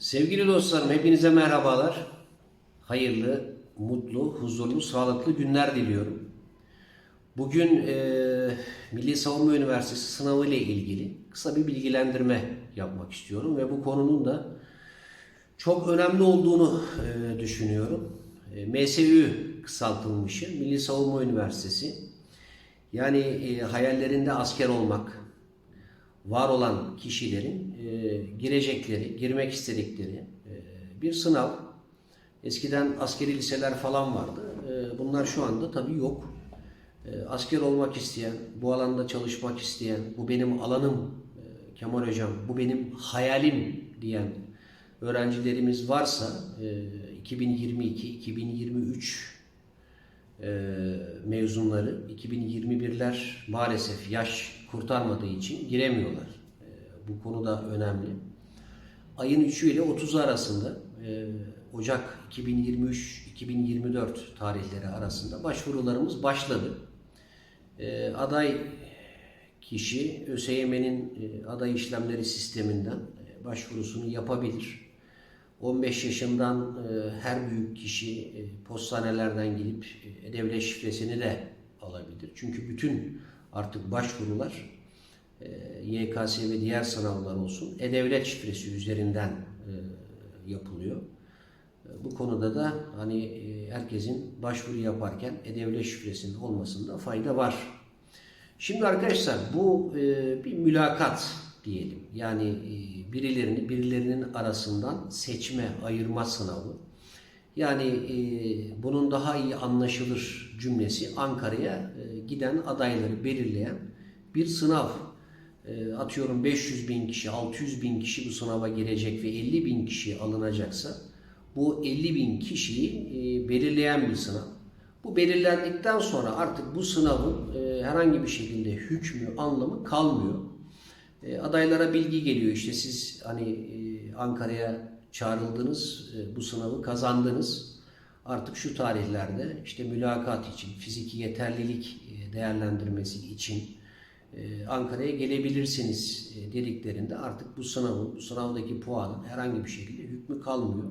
Sevgili dostlarım hepinize merhabalar. Hayırlı, mutlu, huzurlu, sağlıklı günler diliyorum. Bugün e, Milli Savunma Üniversitesi sınavı ile ilgili kısa bir bilgilendirme yapmak istiyorum ve bu konunun da çok önemli olduğunu e, düşünüyorum. E, MSÜ kısaltılmışı Milli Savunma Üniversitesi. Yani e, hayallerinde asker olmak, var olan kişilerin e, girecekleri, girmek istedikleri e, bir sınav. Eskiden askeri liseler falan vardı. E, bunlar şu anda tabii yok. Asker olmak isteyen, bu alanda çalışmak isteyen, bu benim alanım Kemal Hocam, bu benim hayalim diyen öğrencilerimiz varsa e, 2022-2023 e, mezunları 2021'ler maalesef yaş kurtarmadığı için giremiyorlar. E, bu konu da önemli. Ayın 3'ü ile 30'u arasında e, Ocak 2023-2024 tarihleri arasında başvurularımız başladı. E, aday kişi ÖSYM'nin e, aday işlemleri sisteminden e, başvurusunu yapabilir. 15 yaşından e, her büyük kişi e, postanelerden gelip e, devlet şifresini de alabilir. Çünkü bütün artık başvurular e, YKS ve diğer sınavlar olsun e-devlet şifresi üzerinden e, yapılıyor. E, Bu konuda da hani e, herkesin başvuru yaparken e-devlet şifresinin olmasında fayda var. Şimdi arkadaşlar bu e, bir mülakat diyelim. Yani e, birilerini birilerinin arasından seçme, ayırma sınavı. Yani e, bunun daha iyi anlaşılır cümlesi Ankara'ya e, giden adayları belirleyen bir sınav. Atıyorum 500 bin kişi, 600 bin kişi bu sınava girecek ve 50 bin kişi alınacaksa bu 50 bin kişiyi belirleyen bir sınav. Bu belirlendikten sonra artık bu sınavın herhangi bir şekilde hükmü, anlamı kalmıyor. E, adaylara bilgi geliyor işte siz hani e, Ankara'ya çağrıldınız, e, bu sınavı kazandınız. Artık şu tarihlerde işte mülakat için, fiziki yeterlilik e, değerlendirmesi için e, Ankara'ya gelebilirsiniz e, dediklerinde artık bu sınavın, bu sınavdaki puanın herhangi bir şekilde hükmü kalmıyor.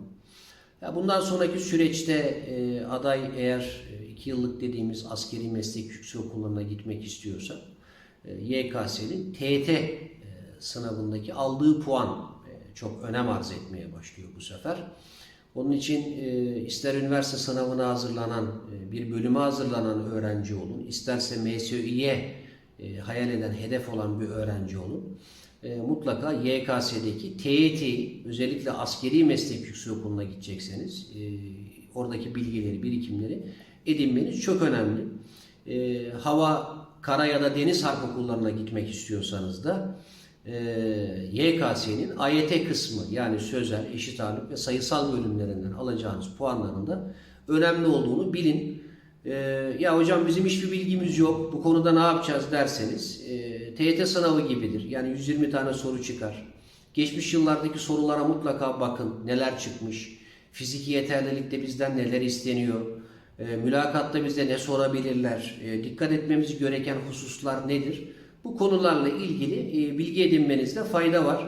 Ya bundan sonraki süreçte e, aday eğer 2 yıllık dediğimiz askeri meslek yüksek okullarına gitmek istiyorsa e, YKS'nin TET e, sınavındaki aldığı puan e, çok önem arz etmeye başlıyor bu sefer. Onun için e, ister üniversite sınavına hazırlanan, e, bir bölüme hazırlanan öğrenci olun, isterse MSÜ'ye hayal eden, hedef olan bir öğrenci olun. Mutlaka YKS'deki TYT, özellikle askeri meslek yüksek okuluna gidecekseniz, oradaki bilgileri, birikimleri edinmeniz çok önemli. Hava, kara ya da deniz harp okullarına gitmek istiyorsanız da e, YKS'nin AYT kısmı yani sözel, eşit ağırlık ve sayısal bölümlerinden alacağınız puanların da önemli olduğunu bilin. E, ya hocam bizim hiçbir bilgimiz yok, bu konuda ne yapacağız derseniz e, TYT sınavı gibidir. Yani 120 tane soru çıkar. Geçmiş yıllardaki sorulara mutlaka bakın neler çıkmış. Fiziki yeterlilikte bizden neler isteniyor. E, mülakatta bize ne sorabilirler. E, dikkat etmemiz gereken hususlar nedir? Bu konularla ilgili e, bilgi edinmenizde fayda var.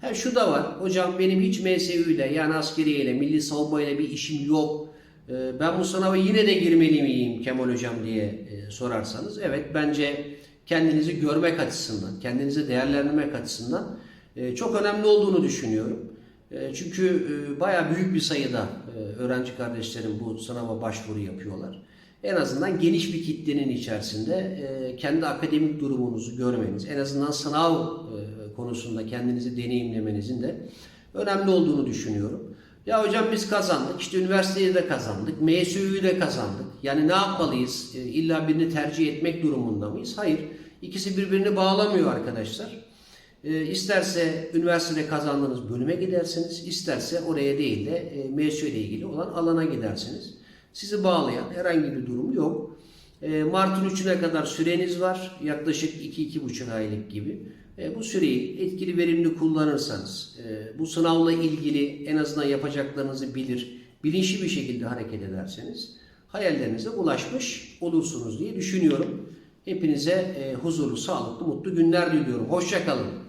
Ha şu da var. Hocam benim hiç MSÜ ile yani askeriye ile milli savunma ile bir işim yok. E, ben bu sınava yine de girmeli miyim Kemal Hocam diye e, sorarsanız. Evet bence kendinizi görmek açısından, kendinizi değerlendirmek açısından çok önemli olduğunu düşünüyorum. Çünkü e, bayağı büyük bir sayıda öğrenci kardeşlerim bu sınava başvuru yapıyorlar. En azından geniş bir kitlenin içerisinde e, kendi akademik durumunuzu görmeniz, en azından sınav e, konusunda kendinizi deneyimlemenizin de önemli olduğunu düşünüyorum. Ya hocam biz kazandık, işte üniversiteyi de kazandık, MSÜ'yü de kazandık. Yani ne yapmalıyız? E, İlla birini tercih etmek durumunda mıyız? Hayır. İkisi birbirini bağlamıyor arkadaşlar. E, isterse üniversitede kazandığınız bölüme gidersiniz, isterse oraya değil de e, MSÜ ile ilgili olan alana gidersiniz. Sizi bağlayan herhangi bir durum yok. E, Mart'ın 3'üne kadar süreniz var. Yaklaşık 2-2,5 aylık gibi. E, bu süreyi etkili verimli kullanırsanız, e, bu sınavla ilgili en azından yapacaklarınızı bilir, bilinçli bir şekilde hareket ederseniz hayallerinize ulaşmış olursunuz diye düşünüyorum. Hepinize e, huzurlu, sağlıklı, mutlu günler diliyorum. Hoşçakalın.